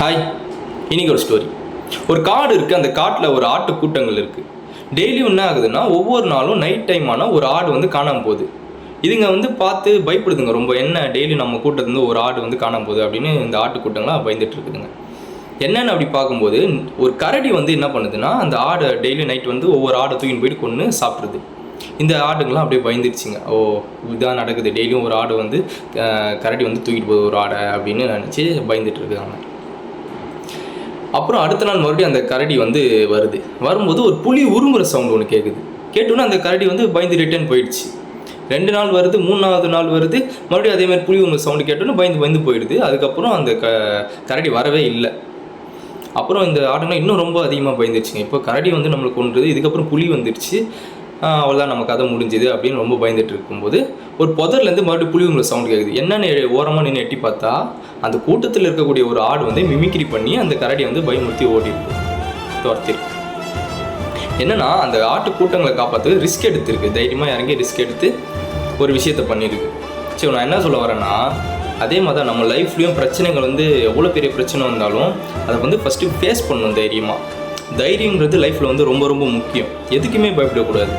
Hi இன்னைக்கு ஒரு story ஒரு காடு இருக்குது அந்த காட்டில் ஒரு ஆட்டு கூட்டங்கள் இருக்குது டெய்லியும் என்ன ஆகுதுன்னா ஒவ்வொரு நாளும் நைட் டைம் ஆனால் ஒரு ஆடு வந்து காணாமல் போகுது. இதுங்க வந்து பார்த்து பயப்படுதுங்க ரொம்ப என்ன டெய்லி நம்ம கூட்டத்துலேருந்து ஒரு ஆடு வந்து காணாமல் போகுது அப்படின்னு இந்த ஆட்டு கூட்டங்களாக பயந்துட்டு இருக்குதுங்க. என்னென்னு அப்படி பார்க்கும்போது ஒரு கரடி வந்து என்ன பண்ணுதுன்னா அந்த ஆடை டெய்லி நைட் வந்து ஒவ்வொரு ஆடை தூக்கின்னு போயிட்டு கொண்டு சாப்பிட்ருது இந்த ஆடுங்களாம் அப்படியே பயந்துருச்சுங்க. ஓ இதுதான் நடக்குது. டெய்லியும் ஒரு ஆடு வந்து கரடி வந்து தூக்கிட்டு போகுது ஒரு ஆடை அப்படின்னு நினச்சி பயந்துட்டு இருக்காங்க. அப்புறம் அடுத்த நாள் மறுபடியும் அந்த கரடி வந்து வருது. வரும்போது ஒரு புலி உருமுற சவுண்ட் ஒன்று கேட்குது கேட்டோன்னே அந்த கரடி வந்து பயந்து ரிட்டர்ன் போயிடுச்சு. ரெண்டு நாள் வருது மூணாவது நாள் வருது மறுபடியும் அதே மாதிரி புலி உருமுற சவுண்டு கேட்டோன்னே பயந்து பயந்து போயிடுது. அதுக்கப்புறம் அந்த க கரடி வரவே இல்லை. அப்புறம் இந்த ஆடுனா இன்னும் ரொம்ப அதிகமாக பயந்துருச்சுங்க. இப்போ கரடி வந்து நம்மளுக்கு கொண்டுது இதுக்கப்புறம் புலி வந்துடுச்சு அவ்வளோதான் நம்ம கதை முடிஞ்சுது அப்படின்னு ரொம்ப பயந்துட்டு இருக்கும்போது ஒரு புதர்லேருந்து மறுபடியும் புலி சவுண்ட் கேட்குது என்னன்னு ஓரமாக நின்று எட்டி பார்த்தா அந்த கூட்டத்தில் இருக்கக்கூடிய ஒரு ஆடு வந்து மிமிக்ரி பண்ணி அந்த கரடி வந்து பயமுறுத்தி ஓடிருக்கு துரத்திருக்கு. என்னன்னா அந்த ஆட்டு கூட்டங்களை காப்பாற்று ரிஸ்க் எடுத்திருக்கு. தைரியமாக இறங்கி ரிஸ்க் எடுத்து ஒரு விஷயத்த பண்ணியிருக்கு சரி நான் என்ன சொல்ல வரேன்னா அதே மாதிரி தான் நம்ம லைஃப்லேயும் பிரச்சனைகள் வந்து எவ்வளோ பெரிய பிரச்சனை வந்தாலும் அதை வந்து ஃபஸ்ட்டு ஃபேஸ் பண்ணணும் தைரியமாக தைரியங்கிறது லைஃப்பில் வந்து ரொம்ப ரொம்ப முக்கியம். எதுக்குமே பயப்படக்கூடாது.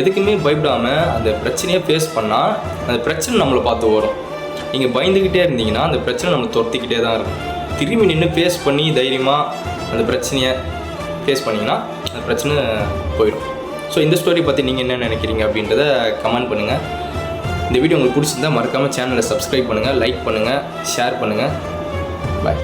எதுக்குமே பயப்படாமல் அந்த பிரச்சனையை ஃபேஸ் பண்ணால் அந்த பிரச்சனை நம்மளை பார்த்து வரும். நீங்கள் பயந்துக்கிட்டே இருந்தீங்கன்னா அந்த பிரச்சனை நம்மளை துரத்திக்கிட்டே தான் இருக்கும். திரும்பி நின்று ஃபேஸ் பண்ணி தைரியமாக அந்த பிரச்சனையை ஃபேஸ் பண்ணிங்கன்னா அந்த பிரச்சனை போயிடும். ஸோ இந்த ஸ்டோரி பற்றி நீங்கள் என்ன நினைக்கிறீங்க அப்படின்றத கமெண்ட் பண்ணுங்கள் இந்த வீடியோ உங்களுக்கு பிடிச்சிருந்தா மறக்காமல் சேனலை சப்ஸ்கிரைப் பண்ணுங்கள் லைக் பண்ணுங்கள் ஷேர் பண்ணுங்கள் பாய்